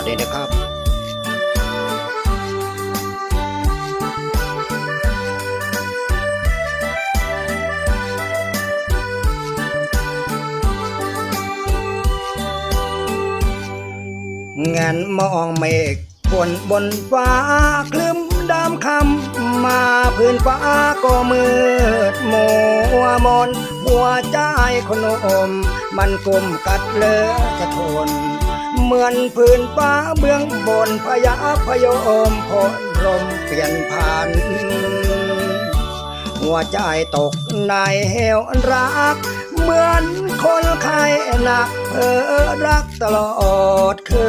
วัสดีนะครับงานมองเมฆบนบนฟ้าคลึ้มดำคำมาพื้นฟ้าก็มืดมัวมนหัวใจคนอม มันกลมกัดเลอจะทน เหมือนพื้นฟ้าเบื้องบนพยาพยมพลลมเปลี่ยนผ่าน หัวใจตกในเหวรัก เหมือนคนไข้หนักเพ้อรักตลอดคื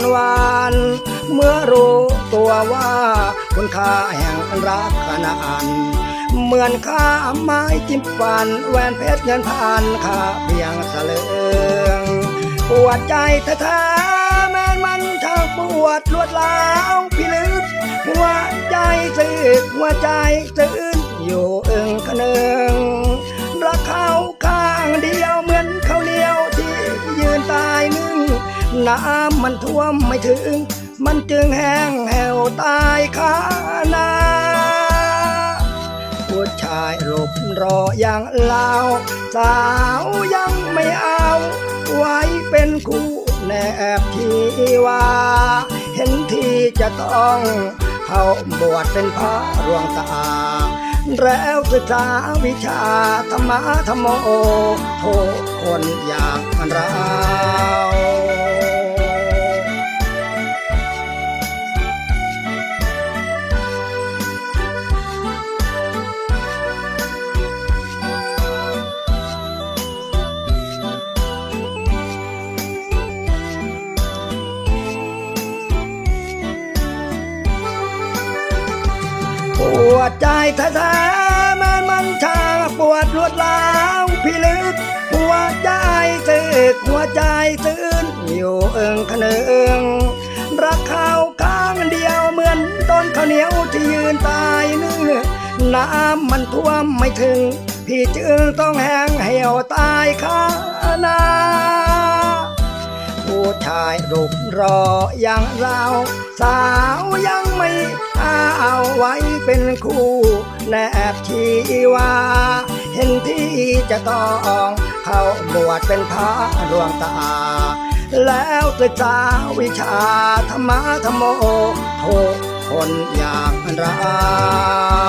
นวันเมื่อรู้ตัวว่าคุณค่าแห่งรักขนาดเหมือนค่าไม้จิ้มฟันแหวนเพชรเงินพันค่าเพียงเสลึง ปวดใจแท้ๆแม้มันช่างปวดรวดร้าวพิลึกหัวใจสึกหัวใจตื่นอยู่อึงคะนึงรักเขาข้างเดียวเหมือนเขาเหนียวที่ยืนตายนึ่งน้ำมันท่วมไม่ถึง มันจึงแห้งแหวตายคานาผู้ชายหลบรออย่างลาวสาวยังไม่เอา ไว้เป็นคู่แนบทีว่า เห็นทีจะต้องเข้าบวชเป็นพระรวงตา แล้วศึกษาวิชาธรรมะธรรมโอทุกคนอย่างเรา ดใจแท้ๆมันมันชาปวดรวดร้าวพิลึกหัวใจสึกหัวใจตื่นอยู่เอิงคะเนึงรักเขาข้างเดียวเหมือนต้นข้าวเหนียวที่ยืนตายเนื้อน้ำมันท่วมไม่ถึง พี่จึงต้องแห้งเหี่ยวตายคานาผู้ชายรูปรออย่างเราสา ไม่เอาไว้เป็นคู่แนบชีวา เห็นที่จะต้องเข้าบวชเป็นพระรวงตา แล้วศึกษาวิชาธรรมะธรรมโอทุกคนอย่างรา